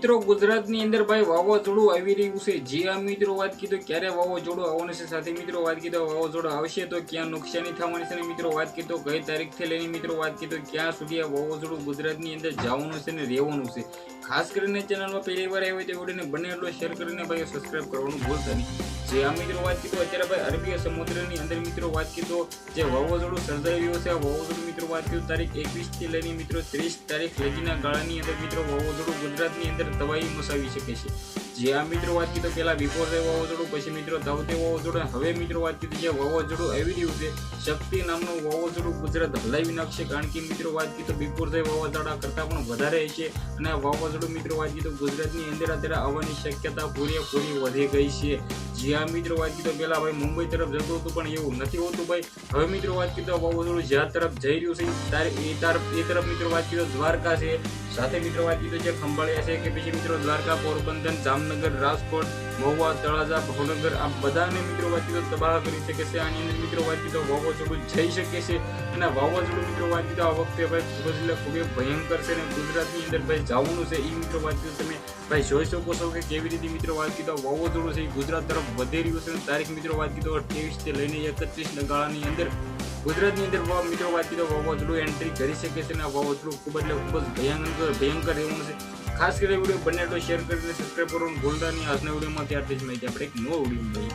મિત્રો, ગુજરાતની અંદર ભાઈ વાવાઝોડું આવી રહ્યું છે. જે આ મિત્રો વાત કીધો, ક્યારે વાવાઝોડું આવવાનું છે? સાથે મિત્રો વાત કીધો, વાવાઝોડું આવશે તો ક્યાં નુકસાની થવાની છે? ને મિત્રો, વાત કીધો કઈ તારીખથી લઈને મિત્રો, વાત કીધો, ક્યાં સુધી આ વાવાઝોડું ગુજરાતની અંદર જવાનું છે ને રહેવાનું છે? ખાસ કરીને ચેનલમાં પહેલી વાર આવ્યો તો બને એટલો શેર કરીને ભાઈ સબસ્ક્રાઈબ કરવાનું ભૂલતા નહીં. જે આ મિત્રો વાત કીધો, અત્યારે ભાઈ અરબી સમુદ્રની અંદર મિત્રો વાત કીધો, જે વાવાઝોડું સર્જાઈ રહ્યું છે, આ વાવાઝોડું મિત્રો વાત કીધું, તારીખ એકવીસથી લઈને મિત્રો ત્રીસ તારીખ લગીના ગાળાની અંદર મિત્રો વાવાઝોડું ગુજરાતની અંદર તબાહી મચાવી શકે છે જે આ મિત્રો વાત કીધો પેલા વિપોર વાવાઝોડું પછી મિત્રો તાવતે વાવાઝોડું હવે મિત્રો વાત કીધી જે વાવાઝોડું આવી રહ્યું છે, શક્તિ નામનું વાવાઝોડું ગુજરાત હલાવી નાખશે, કારણ કે મિત્રો વાત કીધું વિપોર વાવાઝોડા કરતાં પણ વધારે છે. અને વાવાઝોડું મિત્રો વાત કીધું ગુજરાતની અંદર અત્યારે આવવાની શક્યતા પૂરેપૂરી વધી ગઈ છે. જે આ મિત્રો વાત કીધો પેલા ભાઈ મુંબઈ તરફ જતું હતું, પણ એવું નથી હોતું ભાઈ. હવે મિત્રો વાત કીધો વાવાઝોડું જ્યાં તરફ જઈ રહ્યું છે ત્યારે એ તરફ એ તરફ મિત્રો વાત કીધો દ્વારકા છે. સાથે મિત્રો વાત કીધો છે ખંભાળિયા છે, કે પછી મિત્રો દ્વારકા પોરબંદર, જામનગર રાજકોટ, મહુવા, તળાજા, ભાવનગર આ બધાને મિત્રો વાત કીધો તબાહ કરી શકે છે. આની અંદર મિત્રો વાત કીધો વાવાઝોડું જઈ શકે છે અને વાવાઝોડું મિત્રો વાત કીધો આ વખતે ભાઈ ખૂબ એટલે ખૂબ ભયંકર છે અને ગુજરાતની અંદર ભાઈ જવાનું છે એ મિત્રો વાત કીધું તમે ભાઈ જોઈ શકો છો કે કેવી રીતે મિત્રો વાત કીધો વાવાઝોડું છે એ ગુજરાત તરફ વધી રહ્યું છે અને તારીખ મિત્રો વાત અઠ્યાવીસથી લઈને એકત્રીસ ગાળાની અંદર ગુજરાતની અંદર મિત્રો વાત કીધો વાવાઝોડું એન્ટ્રી કરી શકે છે અને આ વાવાઝોડું ખૂબ એટલે ખૂબ જ ભયંકર ભયંકર રહેવાનું છે. ખાસ કરીને વીડિયો બંને શેર કરીને સબસ્ક્રાઈબ કરવાનું ભૂલતા નહીં. આજના વિડીયોમાં ત્યારથી જ માહિતી આપણે એક નવો વીડિયો